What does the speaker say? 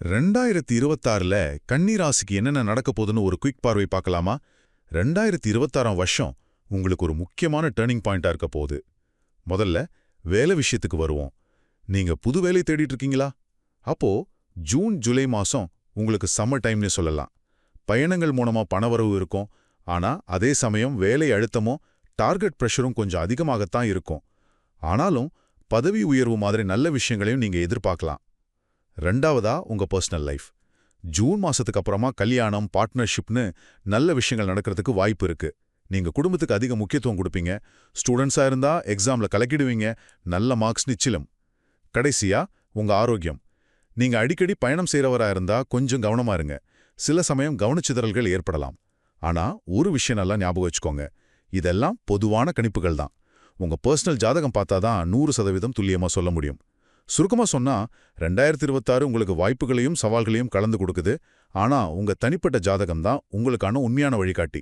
ரெண்டாயிரத்தி இருபத்தாறுல கன்னிராசிக்கு என்னென்ன நடக்க போகுதுன்னு ஒரு குயிக் பார்வை பார்க்கலாமா? ரெண்டாயிரத்தி இருபத்தாறாம் வருஷம் உங்களுக்கு ஒரு முக்கியமான டேர்னிங் பாயிண்டா இருக்க போகுது. முதல்ல வேலை விஷயத்துக்கு வருவோம். நீங்க புது வேலை தேடிட்டு இருக்கீங்களா? அப்போ ஜூன் ஜூலை மாசம் உங்களுக்கு சம்மர் டைம்னு சொல்லலாம். பயணங்கள் மூலமா பணவரவு இருக்கும். ஆனா அதே சமயம் வேலை அழுத்தமும் டார்கெட் ப்ரெஷரும் கொஞ்சம் அதிகமாகத்தான் இருக்கும். ஆனாலும் பதவி உயர்வு மாதிரி நல்ல விஷயங்களையும் நீங்க எதிர்பார்க்கலாம். ரெண்டாவதா உங்க பர்சனல் லைஃப் ஜூன் மாசத்துக்கு அப்புறமா கல்யாணம் பார்ட்னர்ஷிப்னு நல்ல விஷயங்கள் நடக்கிறதுக்கு வாய்ப்பு இருக்கு. நீங்க குடும்பத்துக்கு அதிக முக்கியத்துவம் கொடுப்பீங்க. ஸ்டூடெண்ட்ஸாக இருந்தா எக்ஸாம்ல கலக்கிடுவீங்க. நல்ல மார்க்ஸ் நிச்சிலும். கடைசியா உங்க ஆரோக்கியம். நீங்க அடிக்கடி பயணம் செய்றவரா இருந்தா கொஞ்சம் கவனமா இருங்க. சில சமயம் கவனச்சிதறல்கள் ஏற்படலாம். ஆனா ஒரு விஷயம் நல்லா ஞாபகம் வச்சுக்கோங்க. இதெல்லாம் பொதுவான கணிப்புகள் தான். உங்க பர்சனல் ஜாதகம் பார்த்தாதான் நூறு சதவீதம் துல்லியமா சொல்ல முடியும். சுருக்கமா சொன்னா ரெண்டாயிரத்தி இருபத்தாறு உங்களுக்கு வாய்ப்புகளையும் சவால்களையும் கலந்து கொடுக்குது. ஆனா உங்க தனிப்பட்ட ஜாதகம் தான் உங்களுக்கான உண்மையான வழிகாட்டி.